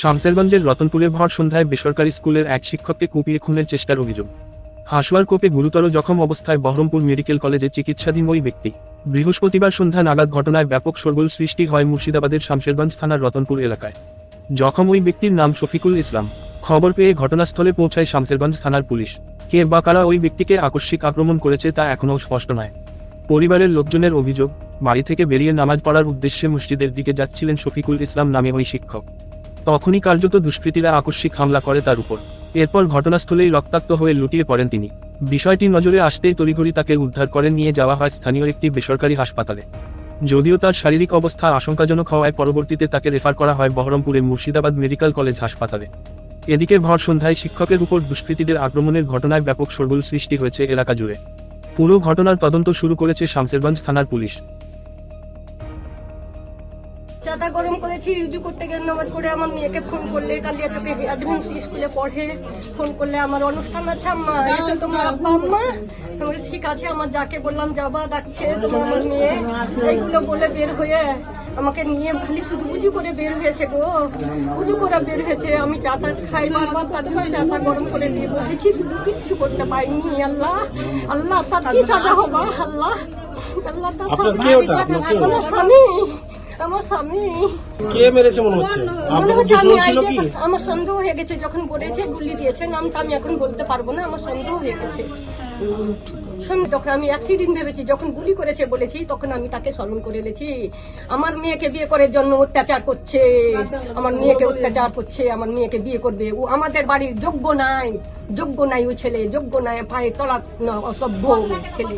শামসেরগঞ্জের রতনপুরে ভর সন্ধ্যায় বেসরকারি স্কুলের এক শিক্ষককে কুপিয়ে খুনের চেষ্টার অভিযোগ। হাসুয়ার কোপে গুরুতর জখম অবস্থায় বহরমপুর মেডিকেল কলেজে চিকিৎসাধীন ওই ব্যক্তি। বৃহস্পতিবার সন্ধ্যা নাগাদ ঘটনায় ব্যাপক শোরগোল সৃষ্টি হয় মুর্শিদাবাদের শামশেরগঞ্জ থানার রতনপুর এলাকায়। জখম ওই ব্যক্তির নাম শফিকুল ইসলাম। খবর পেয়ে ঘটনাস্থলে পৌঁছায় শামসেরগঞ্জ থানার পুলিশ। কে বা কারা ওই ব্যক্তিকে আকস্মিক আক্রমণ করেছে তা এখনও স্পষ্ট নয়। পরিবারের লোকজনের অভিযোগ, বাড়ি থেকে বেরিয়ে নামাজ পড়ার উদ্দেশ্যে মসজিদের দিকে যাচ্ছিলেন শফিকুল ইসলাম নামে ওই শিক্ষক। তখনই কার্যত দুষ্কৃতীরা আকস্মিক হামলা করে তার উপর। এরপর ঘটনাস্থলেই রক্তাক্ত হয়ে লুটিয়ে পড়েন তিনি। বিষয়টি নজরে আসতেই তড়িঘড়ি তাকে উদ্ধার করে নিয়ে যাওয়া হয় স্থানীয় একটি বেসরকারি হাসপাতালে। যদিও তার শারীরিক অবস্থা আশঙ্কাজনক হওয়ায় পরবর্তীতে তাকে রেফার করা হয় বহরমপুরের মুর্শিদাবাদ মেডিকেল কলেজ হাসপাতালে। এদিকে ভর সন্ধ্যায় শিক্ষকের উপর দুষ্কৃতীদের আক্রমণের ঘটনায় ব্যাপক শোরগোল সৃষ্টি হয়েছে এলাকা জুড়ে। পুরো ঘটনার তদন্ত শুরু করেছে শামসেরগঞ্জ থানার পুলিশ। চাটা গরম করেছি ইউজু করতে গেলে নামাজ পড়ে আমার মেয়েকে ফোন করলে কালিয়া চোখে অ্যাডমিন স্কুলে পড়ে ফোন করলে আমার অনুষ্ঠান আছে আম্মা এসে তোমার আব্বা আম্মা আমি ঠিক আছে আমার যাকে বললাম যাবা ডাকছে তোমার মেয়ে এইগুলো বলে বের হয়ে আমাকে নিয়ে খালি শুধু উজু করে বের হয়েছে গো উজু করে বের হয়েছে আমি চাটা খাই বারবার তার জন্য চাটা গরম করে দিয়ে বসেছি শুধু কিচ্ছু করতে পারিনি আল্লাহ আল্লাহ তার কি সাজা হবা আল্লাহ আল্লাহ তার? আমার স্বামী আমার স্বামী। কে মেরেছে মনে হচ্ছে? মনে হচ্ছে আমি ছিল কি? আমার সন্দেহ হয়ে গেছে যখন বলেছে গুলি দিয়েছে নামটা আমি এখন বলতে পারব না আমার সন্দেহ হয়ে গেছে। তখন আমি অ্যাক্সিডেন্ট ভেবেছি যখন গুলি করেছে বলেছি তখন আমি তাকে স্মরণ করে এনেছি। আমার মেয়েকে বিয়ে করার জন্য অত্যাচার করছে আমার মেয়েকে অত্যাচার করছে আমার মেয়েকে বিয়ে করবে। ও আমাদের বাড়ির যোগ্য নাই যোগ্য নাই ও ছেলে যোগ্য নাই পায়ে তলা অসভ্য ছেলে।